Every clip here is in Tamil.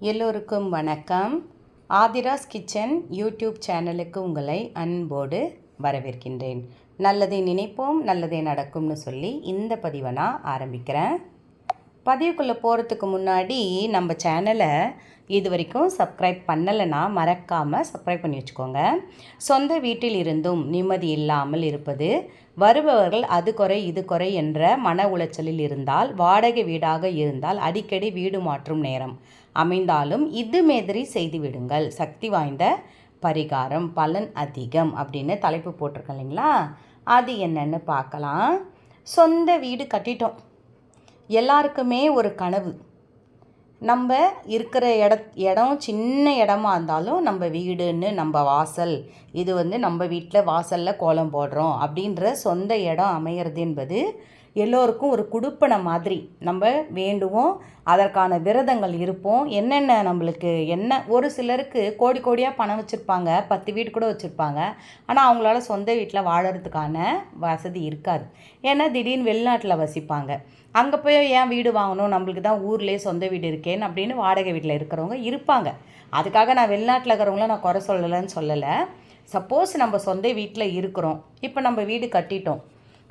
எல்லோருக்கும் வணக்கம். ஆதிராஸ் கிச்சன் யூடியூப் சேனலுக்கு உங்களை அன்போடு வரவேற்கின்றேன். நல்லதை நினைப்போம் நல்லதே நடக்கும்னு சொல்லி இந்த பதிவை நான் ஆரம்பிக்கிறேன். பதிவுக்குள்ளே போகிறதுக்கு முன்னாடி நம்ம சேனலை இது வரைக்கும் சப்ஸ்கிரைப் பண்ணலைன்னா மறக்காமல் சப்ஸ்கிரைப் பண்ணி வச்சுக்கோங்க. சொந்த வீட்டில் இருந்தும் நிம்மதி இல்லாமல் இருப்பது வருபவர்கள் அது குறை இது குறை என்ற மன உளைச்சலில் இருந்தால் வாடகை வீடாக இருந்தால் அடிக்கடி வீடு மாற்றும் நேரம். அமைந்தாலும் இது மாதிரி செய்து விடுங்கள். சக்தி வாய்ந்த பரிகாரம் பலன் அதிகம் அப்படின்னு தலைப்பு போட்டிருக்கேன் இல்லைங்களா? அது என்னன்னு பார்க்கலாம். சொந்த வீடு கட்டிட்டோம். எல்லாருக்குமே ஒரு கனவு. நம்ம இருக்கிற இட இடம் சின்ன இடமா இருந்தாலும் நம்ம வீடுன்னு நம்ம வாசல் இது வந்து நம்ம வீட்டில் வாசலில் கோலம் போடுறோம் அப்படின்ற சொந்த இடம் அமையிறது என்பது எல்லோருக்கும் ஒரு குடுப்பனை மாதிரி. நம்ம வேண்டுவோம் அதற்கான விரதங்கள் இருப்போம். என்னென்ன நம்மளுக்கு என்ன ஒரு சிலருக்கு கோடி கோடியாக பணம் வச்சுருப்பாங்க பத்து வீடு கூட வச்சுருப்பாங்க. ஆனால் அவங்களால சொந்த வீட்டில் வாழறதுக்கான வசதி இருக்காது. ஏன்னா திடீர்னு வெளிநாட்டில் வசிப்பாங்க. அங்கே போய் ஏன் வீடு வாங்கணும்? நம்மளுக்கு தான் ஊர்லேயே சொந்த வீடு இருக்கேன்னு அப்படின்னு வாடகை வீட்டில் இருக்கிறவங்க இருப்பாங்க. அதுக்காக நான் வெளிநாட்டில் இருக்கிறவங்கள நான் குறை சொல்லலைன்னு சொல்லலை. சப்போஸ் நம்ம சொந்த வீட்டில் இருக்கிறோம். இப்போ நம்ம வீடு கட்டிட்டோம்.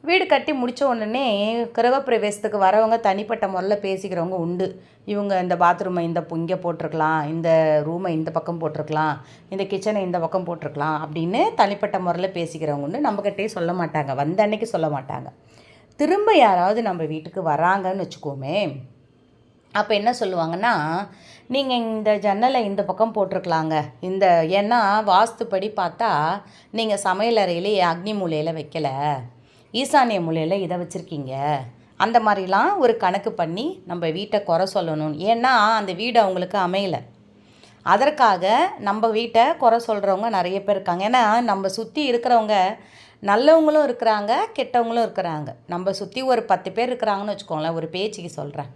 வீடு கட்டி முடித்த உடனே கிரகப்பிரவேசத்துக்கு வரவங்க தனிப்பட்ட முறையில் பேசிக்கிறவங்க உண்டு. இவங்க இந்த பாத்ரூமை இந்த இங்கே போட்டிருக்கலாம் இந்த ரூமை இந்த பக்கம் போட்டிருக்கலாம் இந்த கிச்சனை இந்த பக்கம் போட்டிருக்கலாம் அப்படின்னு தனிப்பட்ட முறையில் பேசிக்கிறவங்க உண்டு. நம்மக்கிட்டே சொல்ல மாட்டாங்க. வந்த அன்னைக்கு சொல்ல மாட்டாங்க. திரும்ப யாராவது நம்ம வீட்டுக்கு வராங்கன்னு வச்சுக்கோமே அப்போ என்ன சொல்லுவாங்கன்னா நீங்கள் இந்த ஜன்னலை இந்த பக்கம் போட்டிருக்கலாங்க. இந்த ஏன்னா வாஸ்துப்படி பார்த்தா நீங்கள் சமையல் அறையிலே அக்னி மூலையில் வைக்கல. ஈசானிய மூலையில் இதை வச்சுருக்கீங்க. அந்த மாதிரிலாம் ஒரு கணக்கு பண்ணி நம்ம வீட்டை குறை சொல்லணும். ஏன்னா அந்த வீடு அவங்களுக்கு அமையலை. அதற்காக நம்ம வீட்டை குறை சொல்கிறவங்க நிறைய பேர் இருக்காங்க. ஏன்னா நம்ம சுற்றி இருக்கிறவங்க நல்லவங்களும் இருக்கிறாங்க கெட்டவங்களும் இருக்கிறாங்க. நம்ம சுற்றி ஒரு பத்து பேர் இருக்கிறாங்கன்னு வச்சுக்கோங்களேன் ஒரு பேச்சுக்கு சொல்கிறேன்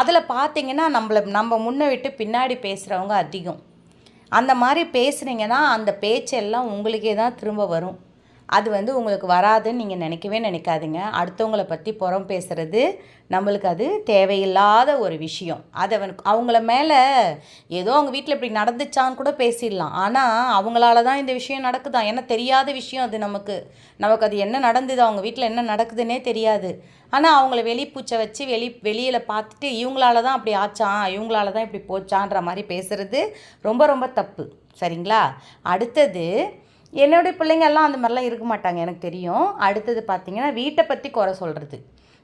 அதில் பார்த்தீங்கன்னா நம்மளை நம்ம முன்னே விட்டு பின்னாடி பேசுகிறவங்க அதிகம். அந்த மாதிரி பேசுனீங்கன்னா அந்த பேச்செல்லாம் உங்களுக்கே தான் திரும்ப வரும். அது வந்து உங்களுக்கு வராதுன்னு நீங்கள் நினைக்கவே நினைக்காதுங்க. அடுத்தவங்கள பற்றி புறம் பேசுகிறது நம்மளுக்கு அது தேவையில்லாத ஒரு விஷயம். அதை வந்து அவங்கள மேலே ஏதோ அவங்க வீட்டில் இப்படி நடந்துச்சான்னு கூட பேசிடலாம். ஆனால் அவங்களால தான் இந்த விஷயம் நடக்குதான் ஏன்னா தெரியாத விஷயம் அது நமக்கு. நமக்கு அது என்ன நடந்தது? அவங்க வீட்டில் என்ன நடக்குதுன்னே தெரியாது. ஆனால் அவங்கள வெளிப்பூச்சை வச்சு வெளி வெளியில் பார்த்துட்டு இவங்களால தான் அப்படி ஆச்சான் இவங்களால தான் இப்படி போச்சான்ற மாதிரி பேசுகிறது ரொம்ப ரொம்ப தப்பு. சரிங்களா? அடுத்தது என்னுடைய பிள்ளைங்க எல்லாம் அந்த மாதிரிலாம் இருக்க மாட்டாங்க எனக்கு தெரியும். அடுத்தது பார்த்தீங்கன்னா வீட்டை பற்றி குறை சொல்கிறது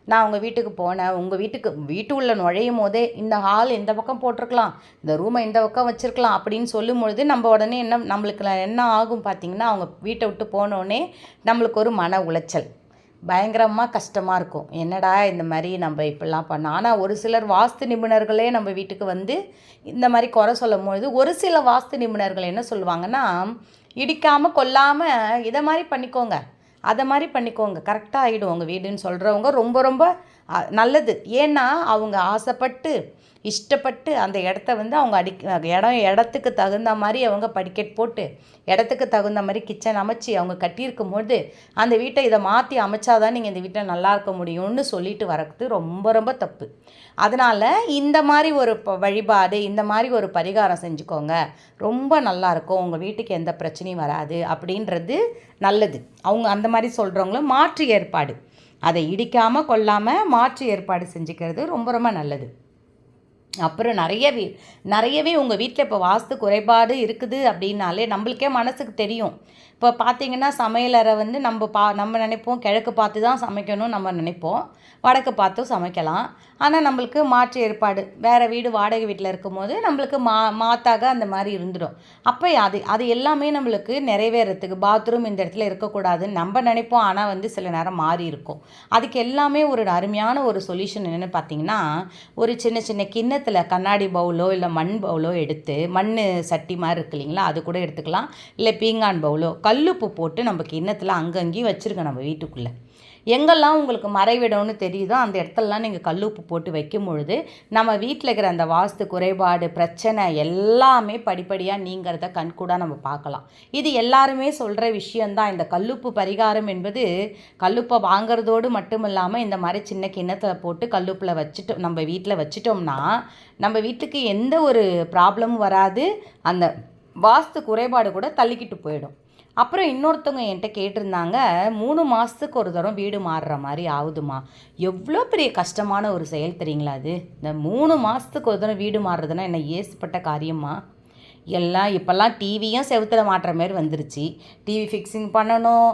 நான் உங்கள் வீட்டுக்கு போனேன் உங்கள் வீட்டுக்கு வீட்டு உள்ள நுழையும் போதே இந்த ஹால் இந்த பக்கம் போட்டிருக்கலாம் இந்த ரூமை இந்த பக்கம் வச்சுருக்கலாம் அப்படின்னு சொல்லும் பொழுது நம்ம உடனே என்ன நம்மளுக்கு என்ன ஆகும் பார்த்தீங்கன்னா அவங்க வீட்டை விட்டு போனோடனே நம்மளுக்கு ஒரு மன உளைச்சல். பயங்கரமாக கஷ்டமாக இருக்கும். என்னடா இந்த மாதிரி நம்ம இப்படிலாம் பண்ணோம். ஆனால் ஒரு சிலர் வாஸ்து நிபுணர்களே நம்ம வீட்டுக்கு வந்து இந்த மாதிரி குறை சொல்லும் பொழுது ஒரு சில வாஸ்து நிபுணர்கள் என்ன சொல்லுவாங்கன்னா இடிக்காமல் கொல்லாமல் இதை மாதிரி பண்ணிக்கோங்க. அதை மாதிரி பண்ணிக்கோங்க. கரெக்டாக ஆகிடும் உங்கள் வீடுன்னு சொல்கிறவங்க ரொம்ப ரொம்ப நல்லது. ஏன்னா அவங்க ஆசைப்பட்டு இஷ்டப்பட்டு அந்த இடத்த வந்து அவங்க அடி இடம் இடத்துக்கு தகுந்த மாதிரி அவங்க படிக்கட் போட்டு இடத்துக்கு தகுந்த மாதிரி கிச்சன் அமைச்சு அவங்க கட்டியிருக்கும் போது அந்த வீட்டை இதை மாற்றி அமைச்சாதான் நீங்கள் இந்த வீட்டை நல்லா இருக்க முடியும்னு சொல்லிட்டு வரது ரொம்ப ரொம்ப தப்பு. அதனால் இந்த மாதிரி ஒரு வழிபாடு இந்த மாதிரி ஒரு பரிகாரம் செஞ்சுக்கோங்க. ரொம்ப நல்லாயிருக்கும் உங்கள் வீட்டுக்கு எந்த பிரச்சனையும் வராது அப்படின்றது நல்லது. அவங்க அந்த மாதிரி சொல்கிறவங்களும் மாற்று ஏற்பாடு. அதை இடிக்காமல் கொல்லாமல் மாற்று ஏற்பாடு செஞ்சுக்கிறது ரொம்ப ரொம்ப நல்லது. அப்புறம் நிறையவே நிறையவே உங்கள் வீட்டில் இப்போ வாஸ்து குறைபாடு இருக்குது அப்படின்னாலே நம்மளுக்கே மனசுக்கு தெரியும். இப்போ பார்த்தீங்கன்னா சமையலறை வந்து நம்ம பா நம்ம நினைப்போம் கிழக்கு பார்த்து தான் சமைக்கணும்னு நம்ம நினைப்போம். வடக்கு பார்த்தும் சமைக்கலாம். ஆனால் நம்மளுக்கு மாற்று ஏற்பாடு. வேறு வீடு வாடகை வீட்டில் இருக்கும்போது நம்மளுக்கு மா மாத்தாக அந்த மாதிரி இருந்துடும். அப்போ அது அது எல்லாமே நம்மளுக்கு நிறைவேறத்துக்கு பாத்ரூம் இந்த இடத்துல இருக்கக்கூடாதுன்னு நம்ம நினைப்போம். ஆனால் வந்து சில நேரம் மாறி இருக்கும். அதுக்கு எல்லாமே ஒரு அருமையான ஒரு சொல்யூஷன் என்னென்னு பார்த்தீங்கன்னா ஒரு சின்ன சின்ன கிண்ணத்தில் கண்ணாடி பவுலோ இல்லை மண் பவுலோ எடுத்து மண் சட்டி மாதிரி இருக்கு இல்லைங்களா அது கூட எடுத்துக்கலாம். இல்லை பீங்கான் பவுலோ கல்லுப்பு போட்டு நம்ம கிண்ணத்தில் அங்கங்கேயும் வச்சுருக்கோம் நம்ம வீட்டுக்குள்ளே. எங்கெல்லாம் உங்களுக்கு மறைவிடம்னு தெரியுதோ அந்த இடத்துலலாம் நீங்கள் கல்லுப்பு போட்டு வைக்கும் பொழுது நம்ம வீட்டில் இருக்கிற அந்த வாஸ்து குறைபாடு பிரச்சனை எல்லாமே படிப்படியாக நீங்கிறத கண்கூடாக நம்ம பார்க்கலாம். இது எல்லாருமே சொல்கிற விஷயந்தான் இந்த கல்லுப்பு பரிகாரம் என்பது கல்லுப்பை வாங்குறதோடு மட்டும் இல்லாமல் இந்த மாதிரி சின்ன கிண்ணத்தில் போட்டு கல்லுப்பில் வச்சுட்டோம் நம்ம வீட்டில் வச்சிட்டோம்னா நம்ம வீட்டுக்கு எந்த ஒரு ப்ராப்ளமும் வராது. அந்த வாஸ்து குறைபாடு கூட தள்ளிக்கிட்டு போயிடும். அப்புறம் இன்னொருத்தவங்க என்கிட்ட கேட்டிருந்தாங்க மூணு மாதத்துக்கு ஒரு தரம் வீடு மாறுற மாதிரி ஆகுதுமா எவ்வளோ பெரிய கஷ்டமான ஒரு செயல் தெரியுங்களா அது? இந்த மூணு மாதத்துக்கு ஒரு தரம் வீடு மாறுறதுன்னா என்ன ஏசுப்பட்ட காரியமா எல்லாம் இப்போல்லாம் டிவியும் செவுத்தில் மாட்டுற மாதிரி வந்துருச்சு. டிவி ஃபிக்ஸிங் பண்ணணும்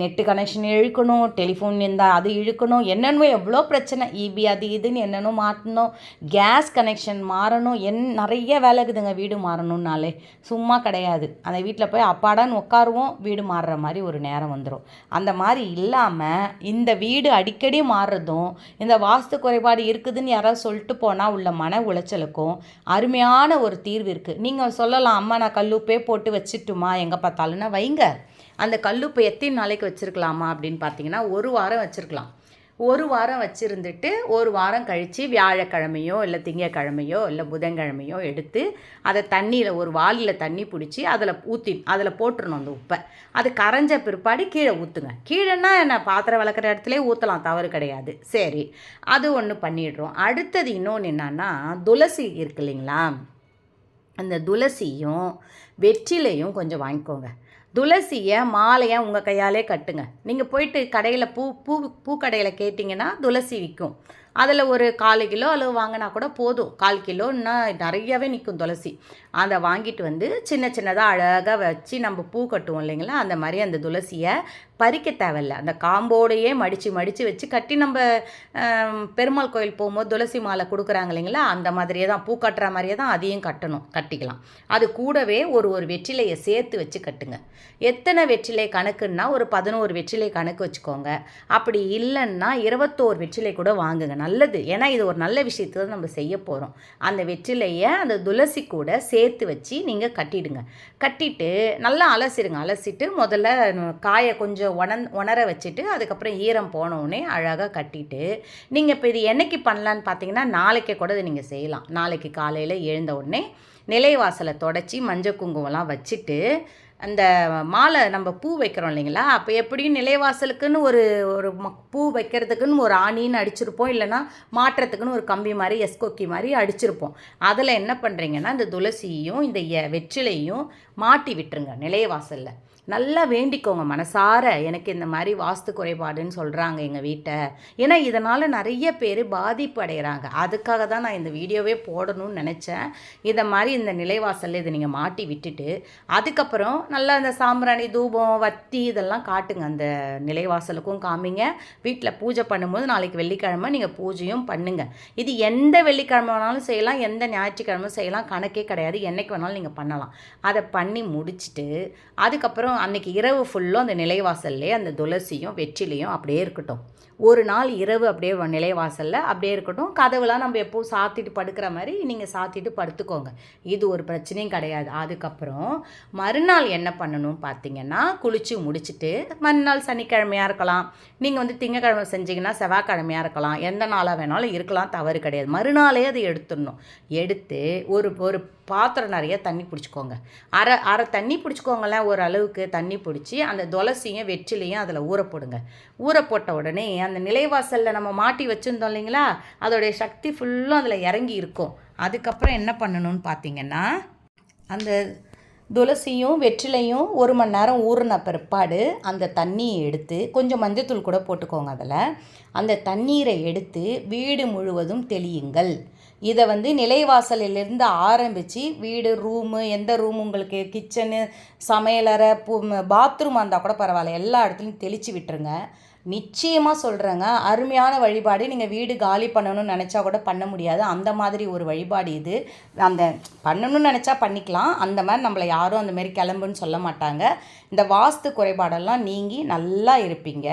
நெட்டு கனெக்ஷன் இழுக்கணும் டெலிஃபோன் இருந்தால் அது இழுக்கணும். என்னென்னமோ எவ்வளோ பிரச்சனை. இபி அது இதுன்னு என்னென்னோ மாற்றணும் கேஸ் கனெக்ஷன் மாறணும். என் நிறைய வேலை இருக்குதுங்க வீடு மாறணும்னாலே. சும்மா கிடையாது. அந்த வீட்டில் போய் அப்பாடான்னு உட்காருவோம் வீடு மாறுற மாதிரி ஒரு நேரம் வந்துடும் அந்த மாதிரி இல்லாமல் இந்த வீடு அடிக்கடி மாறுறதும் இந்த வாஸ்து குறைபாடு இருக்குதுன்னு யாராவது சொல்லிட்டு போனால் உள்ள மன உளைச்சலுக்கும் அருமையான ஒரு தீர்வு இருக்குது நீங்கள் சொல்லலாம் அம்மா நான் கல்லுப்பே போட்டு வச்சுட்டுமா? எங்கே பார்த்தாலும்னா வைங்க. அந்த கல்லுப்பை எத்தனை நாளைக்கு வச்சுருக்கலாமா அப்படின்னு பார்த்தீங்கன்னா ஒரு வாரம் வச்சுருக்கலாம். ஒரு வாரம் வச்சுருந்துட்டு ஒரு வாரம் கழித்து வியாழக்கிழமையோ இல்லை திங்கக்கிழமையோ இல்லை புதன்கிழமையோ எடுத்து அதை தண்ணியில் ஒரு வாளியில் தண்ணி பிடிச்சி அதில் ஊற்றி அதில் போட்டுருணும் அந்த உப்பை. அது கரைஞ்ச பிற்பாடு கீழே ஊற்றுங்க கீழேன்னா என்ன? பாத்திரம் வளர்க்குற இடத்துல ஊற்றலாம் தவறு கிடையாது. சரி அது ஒன்று பண்ணிடுறோம். அடுத்தது இன்னொன்று என்னன்னா துளசி இருக்கு இல்லைங்களா? அந்த துளசியும் வெற்றிலையும் கொஞ்சம் வாங்கிக்கோங்க. துளசியை மாலையை உங்கள் கையாலே கட்டுங்க. நீங்கள் போயிட்டு கடையில் பூ பூ பூக்கடையில் கேட்டிங்கன்னா துளசி விற்கும் அதில் ஒரு கால் கிலோ அளவு வாங்கினா கூட போதும். கால் கிலோன்னா நிறையவே நிற்கும் துளசி. அதை வாங்கிட்டு வந்து சின்ன சின்னதாக அழகாக வச்சு நம்ம பூ கட்டுவோம் இல்லைங்களா? அந்த மாதிரி அந்த துளசியை பறிக்க தேவையில்ல. அந்த காம்போடையே மடித்து மடித்து வச்சு கட்டி நம்ம பெருமாள் கோயில் போகும்போது துளசி மாலை கொடுக்குறாங்க இல்லைங்களா? அந்த மாதிரியே தான் பூ கட்டுற மாதிரியே தான் அதையும் கட்டணும் கட்டிக்கலாம். அது கூடவே ஒரு ஒரு வெற்றிலையை சேர்த்து வச்சு கட்டுங்க. எத்தனை வெற்றிலை கணக்குன்னா ஒரு பதினோரு வெற்றிலை கணக்கு வச்சுக்கோங்க. அப்படி இல்லைன்னா இருபத்தோரு வெற்றிலை கூட வாங்குங்க. நல்லது. ஏன்னா இது ஒரு நல்ல விஷயத்தை தான் நம்ம செய்ய போகிறோம் அந்த வெற்றிலையை அந்த துளசி கூட சேர்த்து வச்சு நீங்கள் கட்டிடுங்க. கட்டிட்டு நல்லா அலசிடுங்க. அலசிட்டு முதல்ல காயை கொஞ்சம் உணன் உணர வச்சுட்டு அதுக்கப்புறம் ஈரம் போனவுடனே அழகாக கட்டிட்டு நீங்கள் இப்போ இது என்னைக்கு பண்ணலான்னு பார்த்தீங்கன்னா நாளைக்கே கூட இதை நீங்கள் செய்யலாம். நாளைக்கு காலையில் எழுந்த உடனே நிலைவாசலை தொடச்சி மஞ்சள் குங்குமம்லாம் வச்சுட்டு அந்த மாலை நம்ம பூ வைக்கிறோம் இல்லைங்களா? அப்போ எப்படியும் நிலைவாசலுக்குன்னு ஒரு ஒரு பூ வைக்கிறதுக்குன்னு ஒரு ஆணின்னு அடிச்சிருப்போம். இல்லைன்னா மாற்றத்துக்குன்னு ஒரு கம்பி மாதிரி எஸ்கோக்கி மாதிரி அடிச்சிருப்போம். அதில் என்ன பண்ணுறீங்கன்னா இந்த துளசியையும் இந்த எ- வெற்றிலையும் மாட்டி விட்டுருங்க நிலைவாசலில். நல்லா வேண்டிக்கோங்க. மனசார எனக்கு இந்த மாதிரி வாஸ்து குறைபாடுன்னு சொல்கிறாங்க எங்கள் வீட்டை. ஏன்னா இதனால் நிறைய பேர் பாதிப்பு அடைகிறாங்க அதுக்காக தான் நான் இந்த வீடியோவே போடணும்னு நினச்சேன். இதை மாதிரி இந்த நிலைவாசலில் இதை நீங்கள் மாட்டி விட்டுட்டு அதுக்கப்புறம் நல்லா இந்த சாம்பிராணி தூபம் வத்தி இதெல்லாம் காட்டுங்க. அந்த நிலைவாசலுக்கும் காமிங்க. வீட்டில் பூஜை பண்ணும்போது நாளைக்கு வெள்ளிக்கிழமை நீங்கள் பூஜையும் பண்ணுங்க. இது எந்த வெள்ளிக்கிழமை வேணாலும் செய்யலாம். எந்த ஞாயிற்றுக்கிழமை செய்யலாம். கணக்கே கிடையாது. என்றைக்கு வேணாலும் நீங்கள் பண்ணலாம். அதை பண்ணி முடிச்சுட்டு அதுக்கப்புறம் அன்னைக்கு இரவு ஃபுல்லும் அந்த நிலைவாசல்லே அந்த துளசியும் வெற்றிலையும் அப்படியே இருக்கட்டும். ஒரு நாள் இரவு அப்படியே நிலைவாசலில் அப்படியே இருக்கட்டும். கதவுலாம் நம்ம எப்போ சாத்திட்டு படுக்கிற மாதிரி நீங்கள் சாத்திட்டு படுத்துக்கோங்க. இது ஒரு பிரச்சனையும் கிடையாது. அதுக்கப்புறம் மறுநாள் என்ன பண்ணணும் பார்த்தீங்கன்னா குளித்து முடிச்சுட்டு மறுநாள் சனிக்கிழமையாக இருக்கலாம். நீங்கள் வந்து திங்கக்கிழமை செஞ்சீங்கன்னா செவ்வாய்க்கிழமையாக இருக்கலாம். எந்த நாளாக வேணாலும் இருக்கலாம். தவறு கிடையாது. மறுநாளே அதை எடுத்துடணும். எடுத்து ஒரு ஒரு பாத்திரம் நிறைய தண்ணி பிடிச்சிக்கோங்க. அரை அரை தண்ணி பிடிச்சிக்கோங்களேன் ஒரு அளவுக்கு தண்ணி பிடிச்சி அந்த துளசியும் வெற்றிலையும் அதில் ஊற போடுங்க. ஊற போட்ட உடனே அந்த நிலைவாசலில் நம்ம மாட்டி வச்சுருந்தோம் இல்லைங்களா அதோடைய சக்தி ஃபுல்லும் அதில் இறங்கி இருக்கும். அதுக்கப்புறம் என்ன பண்ணணும்னு பார்த்தீங்கன்னா அந்த துளசியும் வெற்றிலையும் ஒரு மணி நேரம் ஊறின பிற்பாடு அந்த தண்ணியை எடுத்து கொஞ்சம் மஞ்சத்தூள் கூட போட்டுக்கோங்க அதில். அந்த தண்ணீரை எடுத்து வீடு முழுவதும் தெளியுங்கள். இதை வந்து நிலைவாசலிலிருந்து ஆரம்பித்து வீடு ரூமு எந்த ரூம் உங்களுக்கு கிச்சனு சமையலறை பாத்ரூமாக இருந்தால் கூட பரவாயில்ல. எல்லா இடத்துலையும் தெளித்து விட்டுருங்க. நிச்சயமாக சொல்கிறேங்க அருமையான வழிபாடு. நீங்கள் வீடு காலி பண்ணணும்னு நினச்சா கூட பண்ண முடியாது. அந்த மாதிரி ஒரு வழிபாடு இது. அந்த பண்ணணும்னு நினச்சா பண்ணிக்கலாம். அந்த மாதிரி நம்மளை யாரும் அந்த மாதிரி கிளம்புன்னு சொல்ல மாட்டாங்க. இந்த வாஸ்து குறைபாடெல்லாம் நீங்கி நல்லா இருப்பீங்க.